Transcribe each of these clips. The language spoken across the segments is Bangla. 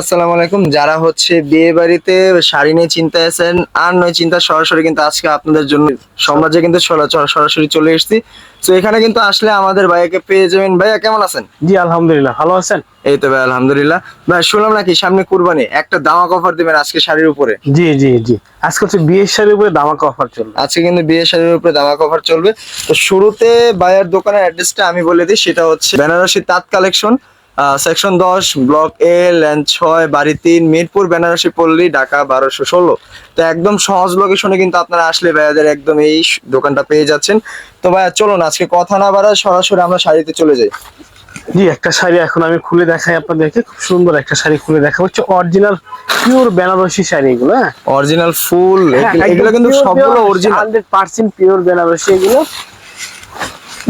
আসসালামু আলাইকুম। যারা হচ্ছে বিয়ে বাড়িতে শাড়ি নিয়ে চিন্তায় আছেন আর নয় চিন্তা সরাসরি কিন্তু আজকে আপনাদের জন্য সমাজে কিন্তু সরা- সরা- সরাসরি চলে এসেছি। তো এখানে কিন্তু আসলে আমাদের ভাইয়াকে পেয়ে যাবেন। ভাইয়া কেমন আছেন? জি আলহামদুলিল্লাহ। ভালো আছেন? এই তো ভাই আলহামদুলিল্লাহ। ভাই শুনলাম নাকি সামনে কুরবানি একটা দামাক অফার দিবেন আজকে শাড়ির উপরে? জি জি জি। আজকে হচ্ছে বিয়ের শাড়ির উপরে দামাকা অফার চলবে। আজকে কিন্তু বিয়ে শাড়ির উপরে দামাক অফার চলবে। তো শুরুতে ভাইয়ার দোকানের অ্যাড্রেসটা আমি বলে দিই সেটা হচ্ছে বেনারসি তাঁত কালেকশন সেকশন দশ ব্লক এ ল্যান্ড ছয় বাড়ি তিন মিরপুর বেনারসি পল্লী ঢাকা বারোশো ষোলো। তো একদম সহজ লোকেশনে কিন্তু আপনারা আসলে ভাইয়াদের একদম এই দোকানটা পেয়ে যাচ্ছেন। তো ভাইয়া চলুন আজকে কথা না বাড়ায় সরাসরি আমরা শাড়িতে চলে যাই। জি একটা শাড়ি এখন আমি খুলে দেখাই আপনাদেরকে। খুব সুন্দর একটা শাড়ি খুলে দেখা হচ্ছে অরিজিনাল পিওর বেনারসি শাড়ি এগুলো হ্যাঁ? অরিজিনাল ফুল এগুলো কিন্তু সবগুলো original hundred percent pure Banarasi এগুলো।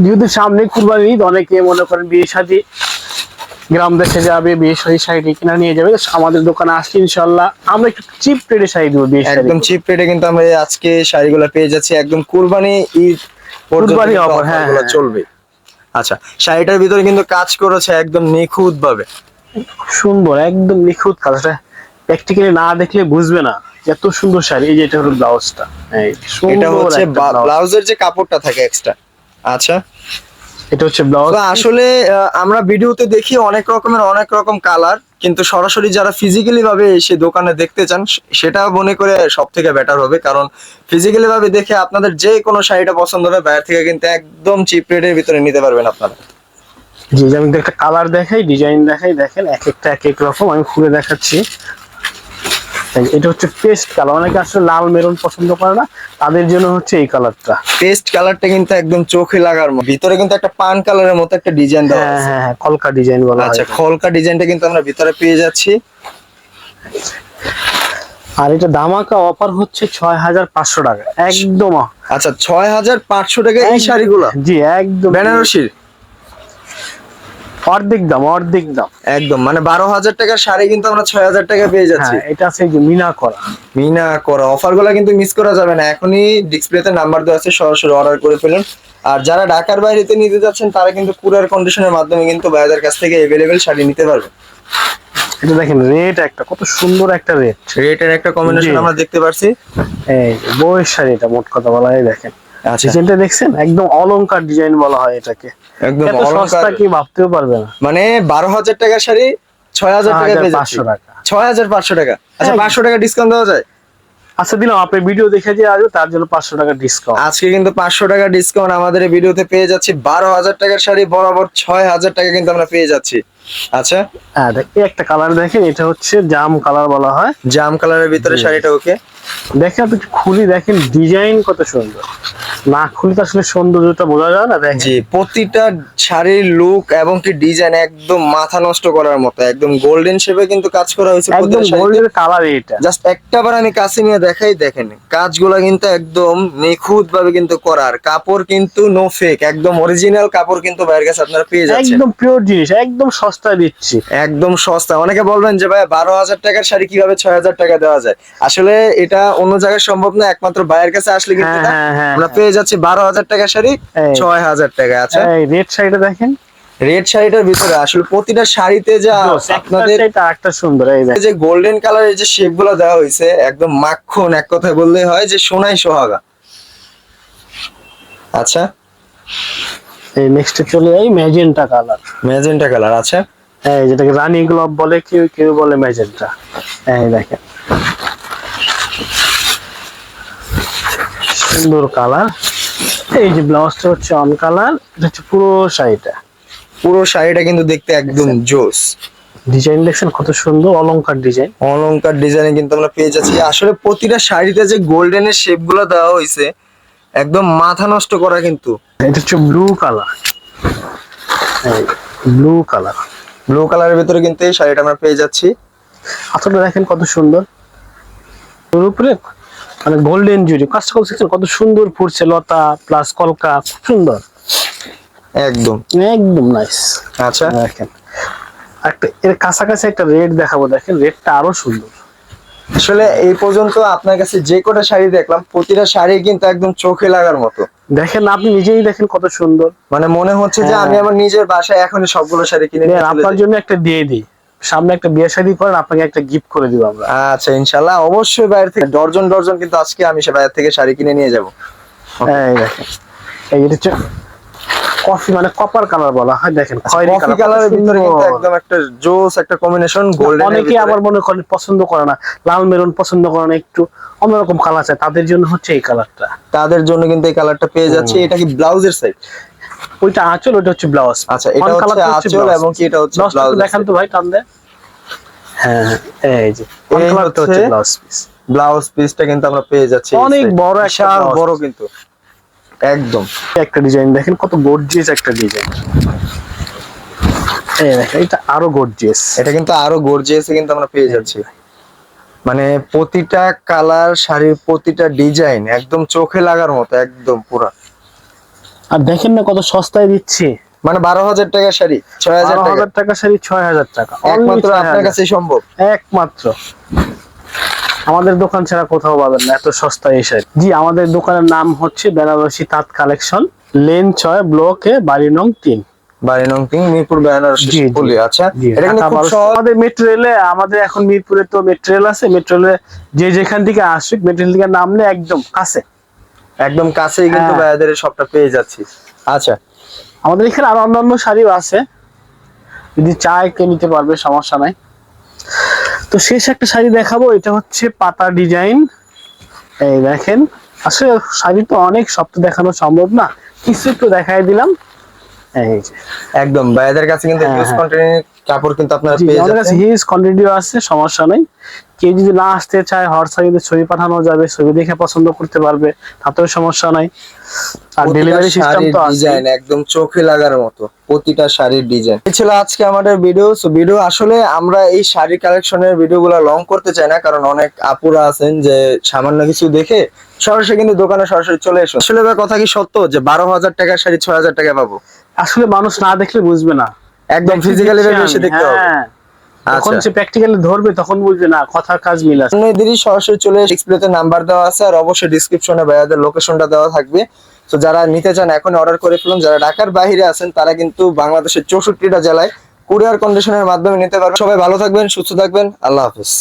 যেহেতু সামনে কুরবানি ঈদ অনেকে মনে করেন বিয়ে শাড়ি গ্রাম দেখে যাবে বিয়ে শাড়ি শাড়ি কিনা নিয়ে যাবে। আমাদের দোকানে আসলে ইনশাল্লাহ আমরা একটু চিপ রেটে শাড়ি দেবো বিয়ে একদম চিপ রেটে কিন্তু আমরা আজকে শাড়িগুলো পেয়ে যাচ্ছি। একদম কুরবানি ঈদ কুরবানি offer, হ্যাঁ, হ্যাঁ। চলবে। আচ্ছা শাড়িটার ভিতরে কিন্তু কাজ করেছে একদম নিখুঁত ভাবে সুন্দর একদম নিখুঁত কালারটা প্র্যাকটিক্যালি না দেখলে বুঝবে না এত সুন্দর শাড়ি। এই যে এটা হলো ব্লাউজটা। এটা হচ্ছে ব্লাউজের যে কাপড়টা থাকে এক্সট্রা আচ্ছা। এটা হচ্ছে ব্লাউজ। আসলে আমরা ভিডিওতে দেখি অনেক রকমের অনেক রকম কালার কিন্তু সরাসরি যারা ফিজিক্যালি ভাবে এসে দোকানে দেখতে চান সেটা মনে করে সব থেকে বেটার হবে কারণ ফিজিক্যালি ভাবে দেখে আপনাদের যে কোনো শাড়িটা পছন্দ হবে বাইরে থেকে কিন্তু একদম চিপ রেটের ভিতরে নিতে পারবেন আপনারা। জি যে আমি একটা কালার দেখাই ডিজাইন দেখাই দেখেন এক একটা এক এক রকম আমি খুলে দেখাচ্ছি। এটা হচ্ছে পেস্ট কালার। অনেকে আসলে লাল মেরুন পছন্দ করে না। তাদের জন্য হচ্ছে এই কালারটা। পেস্ট কালারটা কিন্তু একদম চোখে লাগার মতো। ভিতরে কিন্তু একটা পান কালারের মতো একটা ডিজাইন দেওয়া হ্যাঁ আছে। হ্যাঁ হ্যাঁ কলকা ডিজাইন বলা হয়। আচ্ছা খলকা ডিজাইনটা কিন্তু আমরা ভিতরে পেয়ে যাচ্ছি। আর এটা দামাকা অফার হচ্ছে ছয় হাজার পাঁচশো টাকা। একদম। আচ্ছা ছয় হাজার পাঁচশো টাকা এই শাড়িগুলো? জি একদম। বেনারসির? অর্ধেক দাম অর্ধেক দাম। একদম মানে বারো হাজার টাকার শাড়ি কিন্তু আমরা ছয় হাজার টাকা পেয়ে যাচ্ছি। হ্যাঁ এটা আছে যে মিনা করা। মিনা করা অফারগুলা কিন্তু মিস করা যাবে না। এখনই ডিসপ্লেতে নাম্বার দেওয়া আছে সরাসরি অর্ডার করে ফেলুন। আর যারা ঢাকার বাইরেতে নিতে যাচ্ছেন তারা কিন্তু কুরিয়ার কন্ডিশনের মাধ্যমে কিন্তু ভাইয়াদের কাছ থেকে এভেলেবেল শাড়ি নিতে পারবে এটা দেখেন রেট একটা কত সুন্দর একটা রেট রেটের একটা কম্বিনেশন আমরা দেখতে পারছি। এই বইয়ের শাড়ি এটা মোট কথা বলা হয় দেখেন। আচ্ছা। ডিজাইনটা দেখছেন? একদম অলংকার ডিজাইন বলা হয় এটাকে। একদম সস্তা কি ভাবতেও পারবে না। মানে বারো হাজার টাকার শাড়ি ছয় হাজার টাকা পেয়ে পাঁচশো টাকা। ছয় হাজার পাঁচশো টাকা। আচ্ছা পাঁচশো টাকা ডিসকাউন্ট দেওয়া যায়? আচ্ছা দিলাম আপনি ভিডিও দেখে যে আসবে তার জন্য পাঁচশো টাকা ডিসকাউন্ট আজকে কিন্তু পাঁচশো টাকা ডিসকাউন্ট আমাদের এই ভিডিওতে পেয়ে যাচ্ছি। বারো হাজার টাকার শাড়ি বরাবর ছয় হাজার টাকা কিন্তু আমরা পেয়ে যাচ্ছি। আচ্ছা? হ্যাঁ দেখ- এই একটা কালার দেখেন এটা হচ্ছে জাম কালার বলা হয়। জাম কালারের ভিতরে শাড়িটা ওকে। দেখেন আপনি খুলি দেখেন ডিজাইন কত সুন্দর। না খুলি তো আসলে সৌন্দর্যটা বোঝা যায় না জি প্রতিটা শাড়ির লুক এবং কি ডিজাইন একদম মাথা নষ্ট করার মতো একদম গোল্ডেন শেপে কিন্তু কাজ করা হয়েছে একদম গোল্ডের কালার এটা। জাস্ট একটাবার আমি কাছে নিয়ে দেখাই দেখেন কাজগুলো কিন্তু একদম নিখুঁত ভাবে কিন্তু করার কাপড় কিন্তু নো ফেক একদম অরিজিনাল কাপড় কিন্তু বাইরের কাছে আপনারা পেয়ে যাচ্ছেন। একদম পিওর জিনিস একদম সস্তায় দিচ্ছি। একদম সস্তা অনেকে বলবেন যে ভাই বারো হাজার টাকার শাড়ি কীভাবে ছয় হাজার টাকা দেওয়া যায়? আসলে এটা অন্য জায়গায় সম্ভব না একমাত্র বাইরের কাছে আসলে কিন্তু হ্যাঁ, হ্যাঁ, হ্যাঁ, আমরা হ্যাঁ। পেয়ে যাচ্ছি বারো হাজার টাকা শাড়ি ছয় হাজার টাকা আচ্ছা। এই রেড শাড়িটা দেখেন। রেড শাড়িটার ভিতরে আসলে প্রতিটা শাড়িতে যা আপনাদের একটা সুন্দর এই যে। গোল্ডেন কালারের যে শেপগুলো দেওয়া হয়েছে একদম মাখন এক কথায় বললে হয় যে সোনাই সোহাগা। আচ্ছা। এই নেক্সটে চলে যাই ম্যাজেন্টা কালার ম্যাজেন্টা কালার আচ্ছা। এই যেটাকে রানী গ্লোভ বলে কেউ কেউ বলে ম্যাজেন্টা এই দেখেন। সুন্দর কালার। এই যে ব্লাউজটা হচ্ছে অন কালার এটা হচ্ছে পুরো শাড়িটা। পুরো শাড়িটা কিন্তু দেখতে একদম জোস। ডিজাইন দেখছেন কত সুন্দর অলংকার ডিজাইন অলংকার ডিজাইনে কিন্তু আমরা পেয়ে যাচ্ছি। আসলে প্রতিটা শাড়িতে যে গোল্ডেনের শেপগুলো দেওয়া হয়েছে একদম মাথা নষ্ট করা কিন্তু। এটা হচ্ছে ব্লু কালার এই ব্লু কালার ব্লু কালারের ভিতরে কিন্তু এই শাড়িটা আমরা পেয়ে যাচ্ছি। হাতটা দেখেন কত সুন্দর। উপরে মানে গোল্ডেন জুড়ি কাজটা দেখছেন কত সুন্দর ফুটছে লতা প্লাস কলকা। খুব সুন্দর। একদম। একদম নাইস আচ্ছা। দেখেন। একটা এর কাছাকাছি একটা রেড দেখাবো দেখেন রেডটা আরও সুন্দর। আসলে এই পর্যন্ত আপনার কাছে যে কটা শাড়ি দেখলাম প্রতিটা শাড়ি কিন্তু একদম চোখে লাগার মতো। দেখেন আপনি নিজেই দেখেন কত সুন্দর। মানে মনে হচ্ছে যে হ্যাঁ। আমি আমার নিজের বাসায় এখনই সবগুলো শাড়ি কিনে আপনার জন্য একটা দিয়ে দিই। সামনে একটা বিয়ে শাদী করেন আপনাকে একটা গিফট করে দিব আমরা। আচ্ছা ইনশাল্লাহ। অবশ্যই বাইরে থেকে ডর্জন ডর্জন কিন্তু আজকে আমি সে বাইরে থেকে শাড়ি কিনে নিয়ে যাব। এই দেখেন এই এটা হচ্ছে কফি মানে কপার কালার বলা হয় দেখেন কফি colour, কালারের ভিতরে কিন্তু একদম একটা জোস একটা কম্বিনেশন গোল্ডেন অনেকে আবার মনে করেন পছন্দ করে না লাল মেরুন পছন্দ করে না একটু অন্যরকম কালার চায়। তাদের জন্য হচ্ছে এই কালারটা তাদের জন্য কিন্তু এই কালারটা পেয়ে যাচ্ছে। এটা কি ব্লাউজের সাইড ওইটা আঁচল ওইটা হচ্ছে ব্লাউজ। আচ্ছা এটা হচ্ছে আঁচল এবং কি এটা হচ্ছে ব্লাউজ দেখান তো ভাই টান দেন হ্যাঁ এই যে এই হচ্ছে হচ্ছে ব্লাউজ পিস ব্লাউজ পিসটা কিন্তু আমরা পেয়ে যাচ্ছি অনেক বড় একটা বড় কিন্তু একদম। একটা ডিজাইন দেখেন কত গর্জিয়াস একটা ডিজাইন এই দেখেন এটা আরও গর্জিয়াস এটা কিন্তু আরও গর্জিয়াসে কিন্তু আমরা পেয়ে যাচ্ছি। মানে প্রতিটা কালার শাড়ির প্রতিটা ডিজাইন একদম চোখে লাগার মতো একদম পুরা। আর দেখেন না কত সস্তায় দিচ্ছি। মানে বারো হাজার টাকা শাড়ি ছয় হাজার বারো টাকা। শাড়ি ছয় হাজার টাকা। একমাত্র আপনার কাছে সম্ভব। একমাত্র। আমাদের দোকান ছাড়া কোথাও পাবেন না এত সস্তায় এই শাড়ি। জি আমাদের দোকানের নাম হচ্ছে বেনারসি তাঁত কালেকশন লেন ছয় ব্লকে বাড়ি নং তিন। বাড়ি নং তিন মিরপুর বেনারস। বলি আচ্ছা এটা কিন্তু খুব সহজ। আমাদের মেট্রো রেলে আমাদের এখন মিরপুরে তো মেট্রো রেল আছে মেট্রো রেলে যে যেখান থেকে আসুক মেট্রো রেল থেকে নামলে একদম কাছে। একদম কাছেই কিন্তু হ্যাঁ। ভাইয়াদের সবটা পেয়ে যাচ্ছি। আচ্ছা। আমাদের এখানে আরও অন্যান্য শাড়িও আছে। যদি চায় কে নিতে পারবে সমস্যা নাই। তো শেষ একটা শাড়ি দেখাবো এটা হচ্ছে পাতা ডিজাইন। এই দেখেন আসলে শাড়ি তো অনেক সব তো দেখানো সম্ভব না কিছু একটু দেখাই দিলাম। একদম ভাইয়াদের কাছে কিন্তু কাপড় কিন্তু আপনারা পেয়ে আমাদের কাছে হিউজ কোয়ান্টিটিও আছে সমস্যা নেই। কেউ যদি না আসতে চায় হোয়াটসঅ্যাপে ছবি পাঠানো যাবে ছবি দেখে পছন্দ করতে পারবে তাতেও সমস্যা নাই। আর ডেলিভারি সিস্টেম তো আছে। ডিজাইন একদম চোখে লাগার মতো প্রতিটা শাড়ির ডিজাইন এই ছিল আজকে আমাদের ভিডিও সো ভিডিও আসলে আমরা এই শাড়ি কালেকশনের ভিডিওগুলো লং করতে চাই না কারণ অনেক আপুরা আছেন যে সামান্য কিছু দেখে সরাসরি কিন্তু দোকানে সরাসরি চলে এসো আসলে কথা কি সত্য যে বারো হাজার টাকার শাড়ি ছয় হাজার টাকা পাবো? আসলে মানুষ না দেখলে বুঝবে না। একদম ফিজিক্যালি ভাবে বেশি দেখতে হবে। হ্যাঁ। যখন আচ্ছা সে প্র্যাকটিক্যালি ধরবে তখন বুঝবে না কথার কাজ মিল আছে। আপনাদেরই সরাসরি চলে ডিসপ্লেতে নাম্বার দেওয়া আছে আর অবশ্যই ডেসক্রিপশনে ভাইয়াদের লোকেশনটা দেওয়া থাকবে। তো যারা নিতে চান এখন অর্ডার করে ফেলুন। যারা ঢাকার বাইরে আছেন তারা কিন্তু বাংলাদেশের চৌষট্টিটা জেলায় কুরিয়ার কন্ডিশনের মাধ্যমে নিতে পারবেন। সবাই ভালো থাকবেন সুস্থ থাকবেন। আল্লাহ হাফিজ।